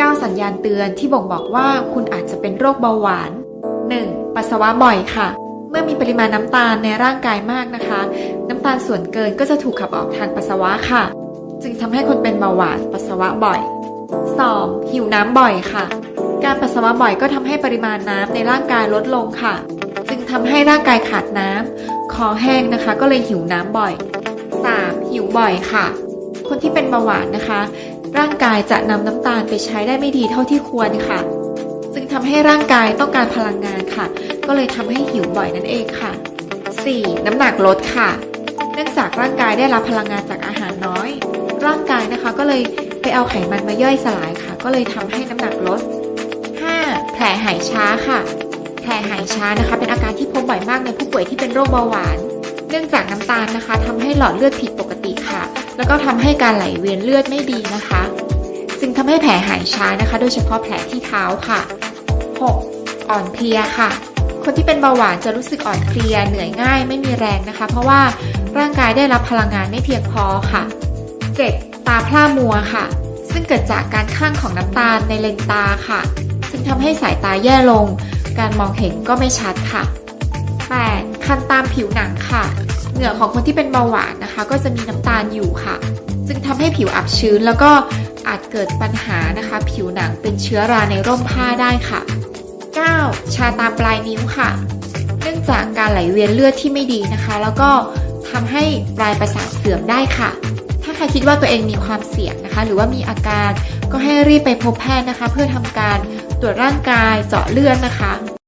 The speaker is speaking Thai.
9 สัญญาณเตือนที่บ่งบอกว่าคุณอาจจะเป็นโรคเบาหวาน 1. ปัสสาวะบ่อยค่ะ เมื่อมีปริมาณน้ำตาลในร่างกายมากนะคะ น้ำตาลส่วนเกินก็จะถูกขับออกทางปัสสาวะค่ะ จึงทำให้คนเป็นเบาหวานปัสสาวะบ่อย 2. หิวน้ำบ่อยค่ะ การปัสสาวะบ่อยก็ทำให้ปริมาณน้ำในร่างกายลดลงค่ะ จึงทำให้ร่างกายขาดน้ำคอแห้งนะคะ ก็เลยหิวน้ำบ่อย 3. หิวบ่อยค่ะ คนที่เป็นเบาหวานนะคะ ร่างกายจะนำน้ำตาลไปใช้ได้ไม่ดีเท่าที่ควรค่ะจึงทำให้ร่างกายต้องการพลังงานค่ะ ก็เลยทำให้หิวบ่อยนั่นเองค่ะ 4. น้ำหนักลดค่ะ เนื่องจากร่างกายได้รับพลังงานจากอาหารน้อย ร่างกายนะคะก็เลยไปเอาไขมันมาย่อยสลายค่ะ ก็เลยทำให้น้ำหนักลด 5. แผลหายช้าค่ะ แผลหายช้านะคะ เป็นอาการที่พบบ่อยมากในผู้ป่วยที่เป็นโรคเบาหวาน เนื่องจากน้ำตาลนะคะทำให้หลอดเลือดผิดปกติค่ะ แล้วก็ทำให้การไหลเวียนเลือดไม่ดีนะคะ จึงทำให้แผลหายช้านะคะ โดยเฉพาะแผลที่เท้าค่ะ 6. อ่อนเพลียค่ะ คนที่เป็นเบาหวานจะรู้สึกอ่อนเพลียเหนื่อยง่าย ไม่มีแรงนะคะ เพราะว่าร่างกายได้รับพลังงานไม่เพียงพอค่ะ 7. ตาพร่ามัวค่ะ ซึ่งเกิดจากการข้างของน้ำตาลในเลนตาค่ะ ซึ่งทำให้สายตาแย่ลง การมองเห็นก็ไม่ชัดค่ะ 8. คันตามผิวหนังค่ะ เหงื่อของคนที่เป็นเบาหวานนะคะ ก็จะมีน้ำตาลอยู่ค่ะ จึงทำให้ผิวอับชื้นแล้วก็อาจเกิดปัญหานะคะ ผิวหนังเป็นเชื้อราในร่มผ้าได้ค่ะ 9. ชาตามปลายนิ้วค่ะ เนื่องจากการไหลเวียนเลือดที่ไม่ดีนะคะ แล้วก็ทำให้ปลายประสาทเสื่อมได้ค่ะ ถ้าใครคิดว่าตัวเองมีความเสี่ยงนะคะ หรือว่ามีอาการก็ให้รีบไปพบแพทย์นะคะ เพื่อทำการตรวจร่างกายเจาะเลือดนะคะ